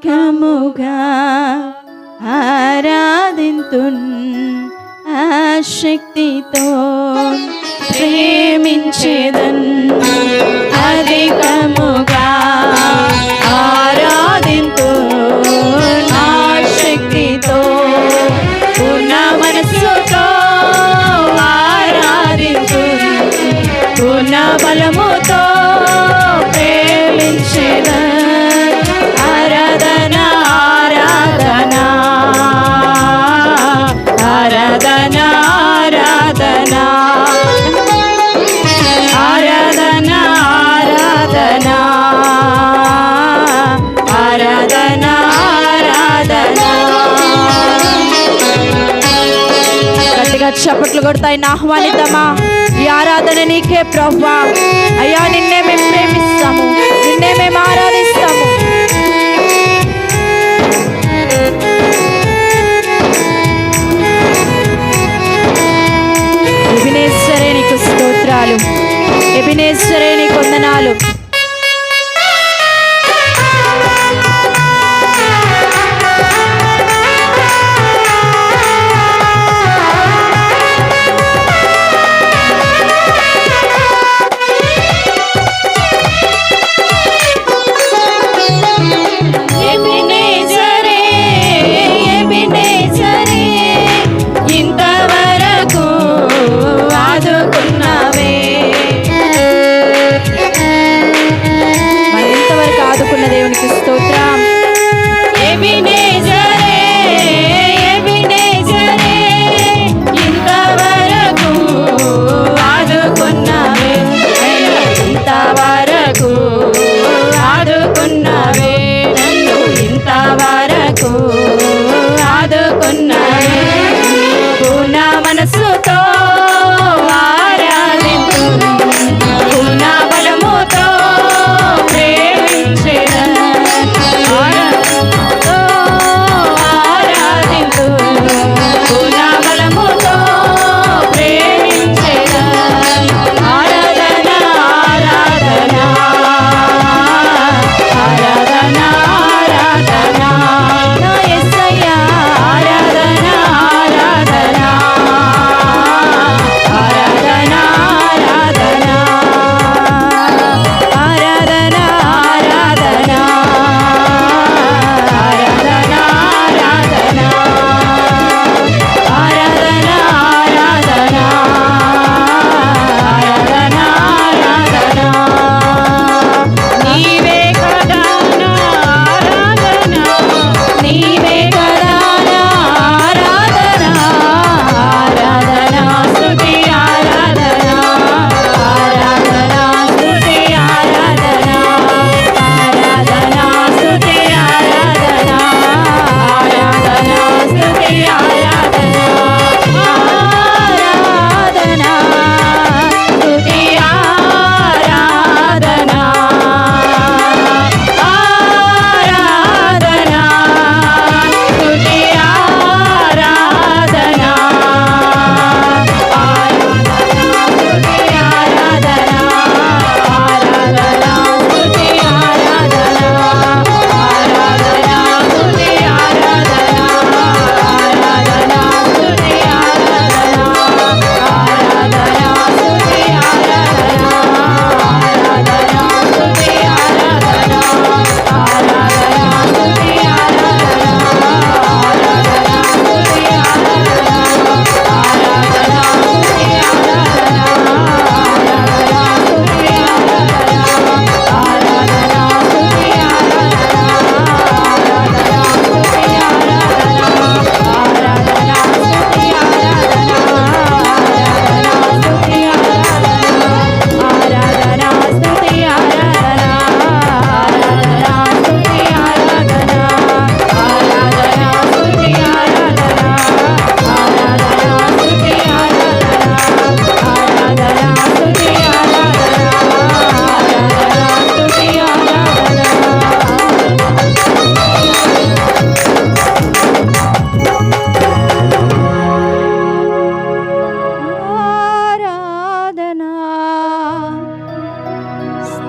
ഏകമുഖ ആരാധിൻ തുൻ ആ ശക്തിത്തോ చప్పట్లు కొడతాయి ఆహ్వానిద్దామా? ఈ ఆరాధన నీకే ప్రభా అయ్యా నిన్నే మేము ప్రేమిస్తాము. నిన్నే మేము ఆరాధిస్తాము. ఎబినేశ్వరే నీకు స్తోత్రాలు. ఎబినేశ్వరే నీకు వందనాలు.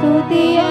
துதியா